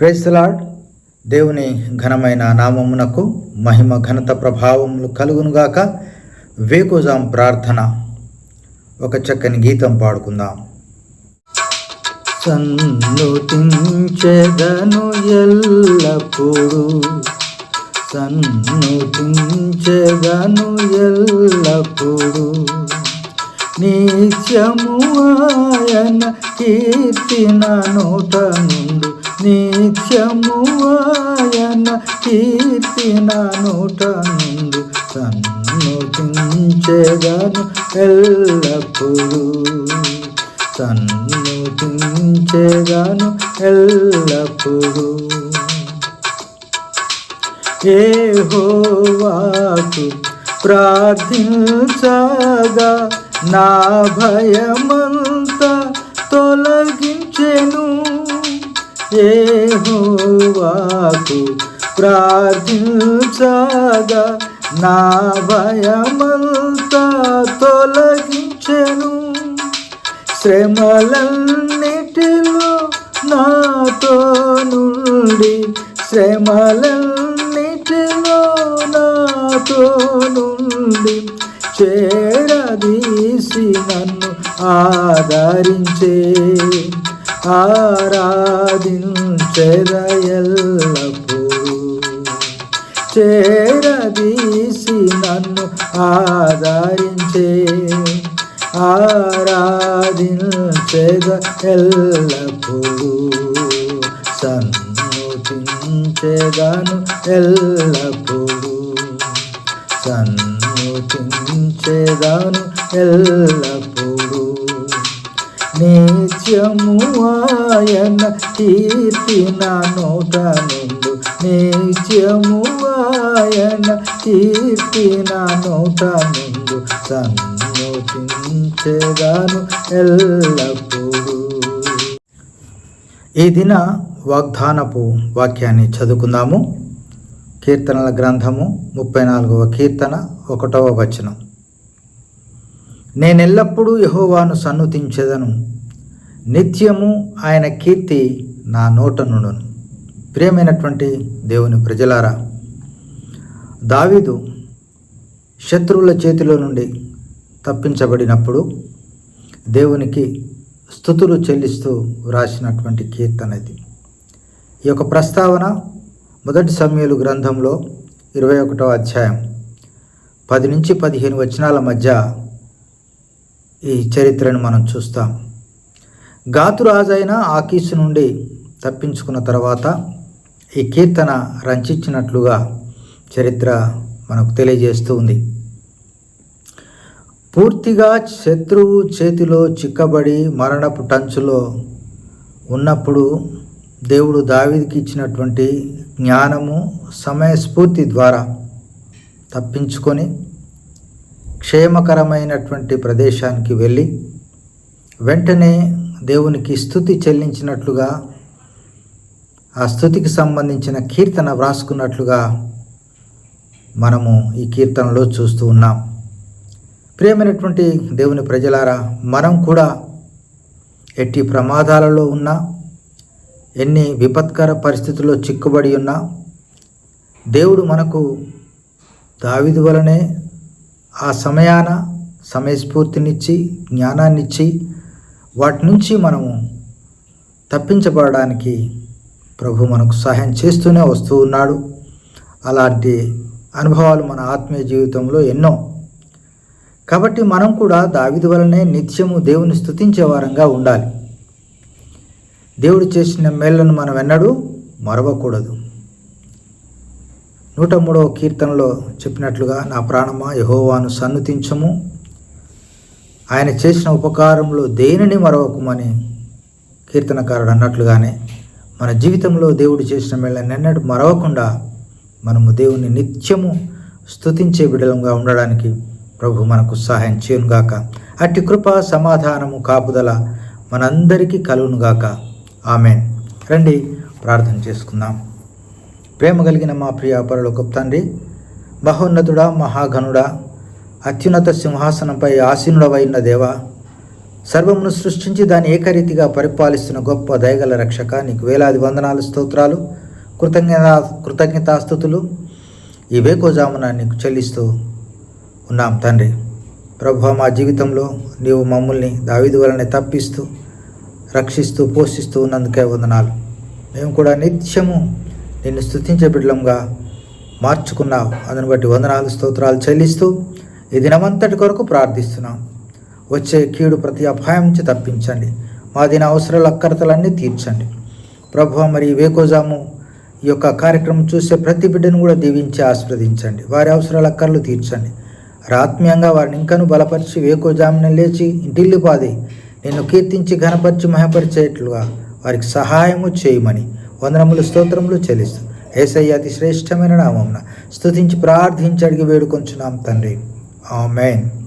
Praise the Lord దేవుని ఘనమైన నామమునకు మహిమ ఘనత ప్రభావములు కలుగునుగాక వేకుజాం ప్రార్థన. ఒక చక్కని గీతం పాడుకుందాం. సన్నుతించెదను ఎల్లప్పుడు. సన్నుతించెదను ఎల్లప్పుడు. నిత్యము ఆయన కీర్తిన నోట నుండు నిత్యము ఆయన కీర్తిన నోట నుండు సన్నుతించెదను ఎల్లప్పుడు. ఎల్లప్పుడూ. ఏ హోవాకు ప్రార్థించగా నా భయమంతా తొలగించెను. ఏహోవాకు ప్రార్థించగా. నా భయమంతా తొలగించెను. శ్రమలన్నిటిలో నాతో నుండి శ్రమలన్నిటిలో నాతో నుండి చేరదీసి నన్ను ఆదరించే. ఆరాధించెదయల్లప్పుడు చేరదీసి నన్ను ఆదరించే. ఆరాధించెద ఎల్లప్పుడు సన్నుతించెదను ఎల్లప్పుడు సన్నుతించెదను ఎల్లప్పుడు నిత్యము ఆయన కీర్తి నా నోట నుండు నిత్యము ఆయన కీర్తి నా నోట నుండు సన్నుతించెదాను ఎల్లప్పుడూ. ఈ దిన వాగ్దానపు వాక్యాన్ని చదువుకుందాము. కీర్తనల గ్రంథము ముప్పై నాలుగవ కీర్తన ఒకటవ వచనం. నేనెల్లప్పుడూ యహోవాను సన్నుతించెదను. నిత్యము ఆయన కీర్తి నా నోట ప్రియమైనటువంటి దేవుని ప్రజలారా దావీదు శత్రువుల చేతిలో నుండి తప్పించబడినప్పుడు దేవునికి స్థుతులు చెల్లిస్తూ వ్రాసినటువంటి కీర్తన ఇది. ఈ యొక్క ప్రస్తావన మొదటి సమయలు గ్రంథంలో ఇరవై ఒకటో అధ్యాయం పది నుంచి పదిహేను వచనాల మధ్య ఈ చరిత్రను మనం చూస్తాం. గాతురాజైన ఆకీసు నుండి తప్పించుకున్న తర్వాత ఈ కీర్తన రంచించినట్లుగా చరిత్ర మనకు తెలియజేస్తూ ఉంది. పూర్తిగా శత్రువు చేతిలో చిక్కబడి మరణపు టంచులో ఉన్నప్పుడు దేవుడు దావిదికి ఇచ్చినటువంటి జ్ఞానము సమయస్ఫూర్తి ద్వారా తప్పించుకొని క్షేమకరమైనటువంటి ప్రదేశానికి వెళ్ళి వెంటనే దేవునికి స్థుతి చెల్లించినట్లుగా ఆ స్థుతికి సంబంధించిన కీర్తన వ్రాసుకున్నట్లుగా మనము ఈ కీర్తనలో చూస్తూ ఉన్నాం. ప్రియమైనటువంటి దేవుని ప్రజలారా మనం కూడా ఎట్టి ప్రమాదాలలో ఉన్నా ఎన్ని విపత్కర పరిస్థితుల్లో చిక్కుబడి ఉన్నా దేవుడు మనకు దావిది వలనే ఆ సమయాన సమయస్ఫూర్తినిచ్చి జ్ఞానాన్నిచ్చి వాటి నుంచి మనము తప్పించబడడానికి ప్రభు మనకు సహాయం చేస్తూనే వస్తూ ఉన్నాడు. అలాంటి అనుభవాలు మన ఆత్మీయ జీవితంలో ఎన్నో. కాబట్టి మనం కూడా దావిది వలనే నిత్యము దేవుని స్థుతించే వారంగా ఉండాలి. దేవుడు చేసిన మేళ్ళను మనం ఎన్నడూ మరవకూడదు. నూట మూడవ కీర్తనలో చెప్పినట్లుగా నా ప్రాణమా యహోవాను సన్నుతించము. ఆయన చేసిన ఉపకారంలో దేనిని మరవకుమని కీర్తనకారుడు అన్నట్లుగానే మన జీవితంలో దేవుడు చేసిన మేళ నిన్నటి మరవకుండా మనము దేవుని నిత్యము స్తుతించే బిడలంగా ఉండడానికి ప్రభు మనకు సహాయం చేయనుగాక. అట్టి కృప సమాధానము కాపుదల మనందరికీ కలుగునుగాక. ఆమెన్. రండి ప్రార్థన చేసుకుందాం. ప్రేమ కలిగిన మా ప్రియ పరుల తండ్రి మహోన్నతుడా మహాఘనుడా అత్యున్నత సింహాసనంపై ఆసీనుడవైన దేవా సర్వమును సృష్టించి దాన్ని ఏకరీతిగా పరిపాలిస్తున్న గొప్ప దయగల రక్షక నీకు వేలాది వందనాలు స్తోత్రాలు కృతజ్ఞత కృతజ్ఞతాస్థుతులు ఈ వేకోజామున నీకు చెల్లిస్తూ ఉన్నాం తండ్రి. ప్రభు మా జీవితంలో నీవు మమ్మల్ని దావిది వలన తప్పిస్తూ రక్షిస్తూ పోషిస్తూ ఉన్నందుకే వందనాలు. మేము కూడా నిత్యము నిన్ను స్థుతించే బిడ్డలంగా మార్చుకున్నావు. అందును బట్టి వందనాలు స్తోత్రాలు చెల్లిస్తూ ఈ దినమంతటి కొరకు ప్రార్థిస్తున్నాం. వచ్చే కీడు ప్రతి అపాయం నుంచి తప్పించండి. మా దిన అవసరాల అక్కరతలన్నీ తీర్చండి. ప్రభు మరి వేకోజాము ఈ యొక్క కార్యక్రమం చూసే ప్రతి బిడ్డను కూడా దీవించి ఆస్వాదించండి వారి అవసరాల అక్కర్లు తీర్చండి. ఆత్మీయంగా వారిని ఇంకను బలపరిచి వేకోజామున లేచి ఇంటిల్లిపాది నిన్ను కీర్తించి ఘనపరిచి మహపరిచేట్లుగా వారికి సహాయము చేయమని వందనములు స్తోత్రములు చెల్లిస్తూ. ఏసయ్య అతి శ్రేష్టమైన నామమున స్తుతించి ప్రార్థించి అడిగి వేడుకొంచున్నాం తండ్రి. ఆమెన్.